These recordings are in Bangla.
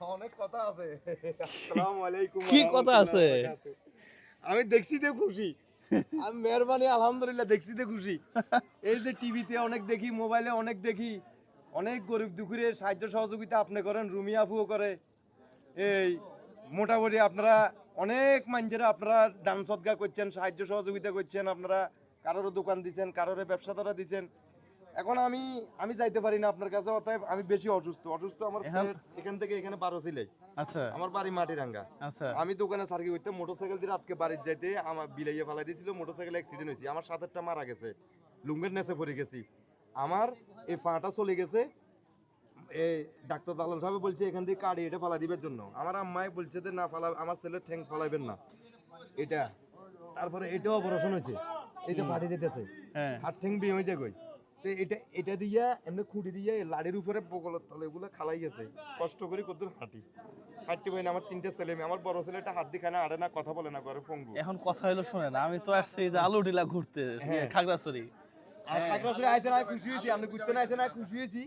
অনেক কথা আছে। আসসালামু আলাইকুম কি কথা আছে? আমি দেখছি তে খুশি। আমি মেহরবানি আলহামদুলিল্লাহ দেখছি তে খুশি। এই যে টিভিতে অনেক দেখি মোবাইলে অনেক দেখি। অনেক গরিব দুঃখীর সাহায্য সহযোগিতা আপনি করেন রুমি আফুও করে। এই মোটামুটি আপনারা অনেক মানুষেরা আপনারা দান সদগা করছেন সাহায্য সহযোগিতা করছেন আপনারা কারোর দোকান দিচ্ছেন কারোর ব্যবসা দ্বারা দিচ্ছেন এখন আমি আমি যাইতে পারি না আপনার কাছে অতএব আমি বেশি অসুস্থ। অসুস্থ আমার এখান? থেকে এখানে বারো ছিলে আচ্ছা। আমার বাড়ি মাটিরাঙ্গা। আচ্ছা। আমি দোকানে সার্কি করতে মোটরসাইকেল দিয়ে রাতকে বাড়ির যাইতে আমার বিলাইয়া ফেলাই দিয়েছিল মোটরসাইকেল অ্যাক্সিডেন্ট হয়েছে। আমার সাতেরটা মারা গেছে। লুঙ্গের নেচে পড়ে গেছি। আমার এই পাটা চলে গেছে। এই ডাক্তার দালাল সাহেব বলছে এখান থেকে কাড়ি এটা ফালা দিবার জন্য। আমার আম্মাই বলছে যে না ফালা আমার ছেলের ঠ্যাং ফালাইবেন না। এটা। তারপরে এটাও অপারেশন হয়েছে। এই যে ফাটি দিতেছে। হ্যাঁ। হাত ঠ্যাং বিয়ে হয়ে যায় কই? তো এটা এটা দিয়া এমনি খুঁটি দিয়ে লাড়ির উপরে বগলের তলে এগুলো খালাই গেছে। কষ্ট করে কত হাঁটি। হাঁটতে পারি না আমার তিনটে ছেলে মেয়ে আমার বড় ছেলেটা হাত দিয়ে আড়ে না কথা বলে না করে। ফঙ্গু এখন কথা হলো শোনেন আমি তো আসছি যে আলু টিলা ঘুরতে হ্যাঁ। খাগড়াছড়ি। খাগড়াছড়ি আইছে না খুশি হয়েছি আমি ঘুরতে না আইছে না খুশি হয়েছি।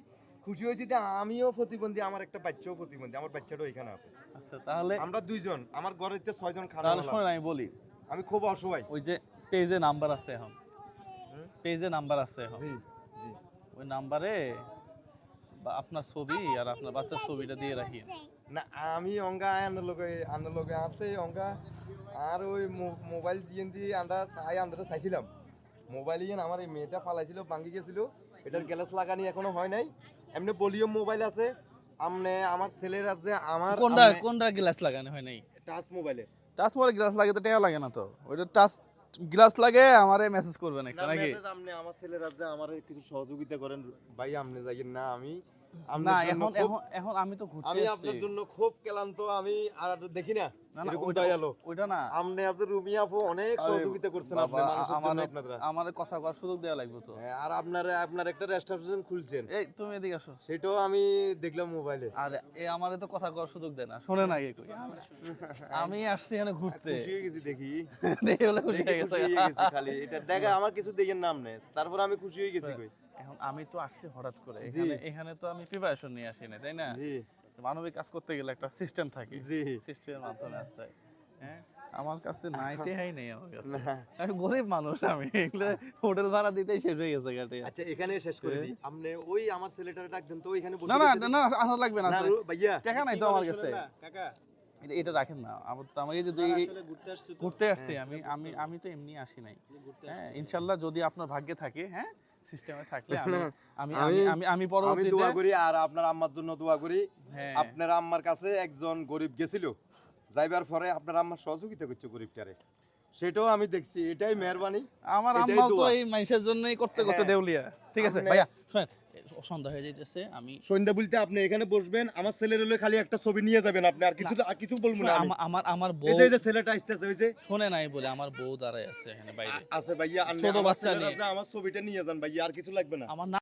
খুশি হয়েছি যে আমিও প্রতিবন্ধী আমার একটা বাচ্চাও প্রতিবন্ধী আমার বাচ্চাটা ওইখানে আছে। আচ্ছা তাহলে আমরা দুইজন আমার ঘরের ছয়জন খানা শোনেন আমি বলি। আমি খুব অসহায়। ওই যে পেজে নাম্বার আছে এখন। পেজে নাম্বার আছে এখন। ওই নাম্বারে আপনার ছবি আর আপনার বাচ্চার ছবিটা দিয়ে রাখি। না আমি অঙ্গা আনার লগে আনার লগে আনতে অঙ্গা। আর ওই মোবাইল জিএন দিয়ে আন্ডা চাই আন্ডাটা চাইছিলাম। মোবাইল ইয়েন আমার এই মেয়েটা ফালাইছিল ভাঙ্গি গেছিল। এটার গ্যালাস লাগানি এখনও হয় নাই। এমনি বলিও মোবাইল আছে। আমনে আমার ছেলের আছে আমার কোনটা কোনটা গ্লাস লাগানো হয় নাই? টাচ মোবাইলে টাচ মোবাইল গ্লাস লাগে তো টেয়া লাগে না তো। ওইটা টাচ গ্লাস লাগে আমারে মেসেজ করবেন একটা নাকি? আপনি আমার ছেলেরা আছে আমার কিছু সহযোগিতা করেন। ভাই আপনি যাইয়েন না আমি না এখন এখন এখন আমি তো ঘুরতে আমি আপনার জন্য খুব ক্লান্ত আমি আর দেখি না না না এরকম ওইটা ওইটা না। আমনে আজ রুমি আপু অনেক সহযোগিতা করছেন আপনি মানুষের জন্য আপনারা। আমারে কথা করার সুযোগ দেওয়া লাগবে তো। হ্যাঁ, আর আপনার আপনার একটা রেস্টুরেন্ট খুলছেন। এই তুমি এদিকে আসো। সেটাও আমি দেখলাম মোবাইলে। আর এ আমারে তো কথা করার সুযোগ দেয় না শোনে না আমি আসছি এখানে ঘুরতে। খুশি গেছি দেখি। দেখে বলে খুশি দেখে হয়ে গেছে। খালি। এটা দেখা আমার কিছু দেখেন নাম নেই। তারপর আমি খুশি হয়ে গেছি কই। এখন আমি তো আসছি হঠাৎ করে। এখানে এখানে তো আমি প্রিপারেশন নিয়ে আসি না? তাই না মানবিক কাজ করতে গেলে একটা সিস্টেম থাকে। সিস্টেমের মাধ্যমে আসতে হয়। হ্যাঁ? আমার কাছে নাইটে হাই নেই আমার কাছে। আমি গরিব মানুষ আমি এগুলো হোটেল ভাড়া দিতেই শেষ হয়ে গেছে গাটে আচ্ছা এখানে শেষ করে দিই। আপনি ওই আমার ছেলেটার ডাক দেন তো ওইখানে বসে না না না আসা লাগবে না আসলে। ভাইয়া। টাকা নাই তো আমার কাছে। কাকা? এটা- এটা রাখেন না। আমার তো আমার এই যে দুই- আসলে ঘুরতে আসছি তো। ঘুরতে আসছি আমি আমি আমি তো এমনি আসি নাই। হ্যাঁ ইনশাল্লাহ যদি আপনার ভাগ্যে থাকে হ্যাঁ সিস্টেমে থাকলে আমি আমি আমি আমি- আমি দোয়া করি আর আপনার আম্মার জন্য দোয়া করি। হ্যাঁ। আপনার আম্মার কাছে একজন গরিব গেছিল যাইবার পরে আপনার আম্মার সহযোগিতা করছে গরিবটারে। সেটাও আমি দেখছি এটাই মেহরবানি আমার আম্মাও তো এই মানুষের জন্যই করতে করতে হ্যাঁ। দেউলিয়া। ঠিক আছে ভাইয়া শুনেন সন্ধ্যা হয়ে যাইতেছে আমি সন্ধ্যা বলতে আপনি এখানে বসবেন আমার ছেলের হলে খালি একটা ছবি নিয়ে যাবেন আপনি আর কিছু কিছু বলব না আমার আমার বউ এই যে ছেলেটা আসতেছে ওই যে শুনে নাই বলে আমার বউ দাঁড়ায় আছে এখানে বাইরে। আছে ভাইয়া ছোট আমার বাচ্চা নিয়ে। আমার ছবিটা নিয়ে যান ভাইয়া আর কিছু লাগবে না। আমার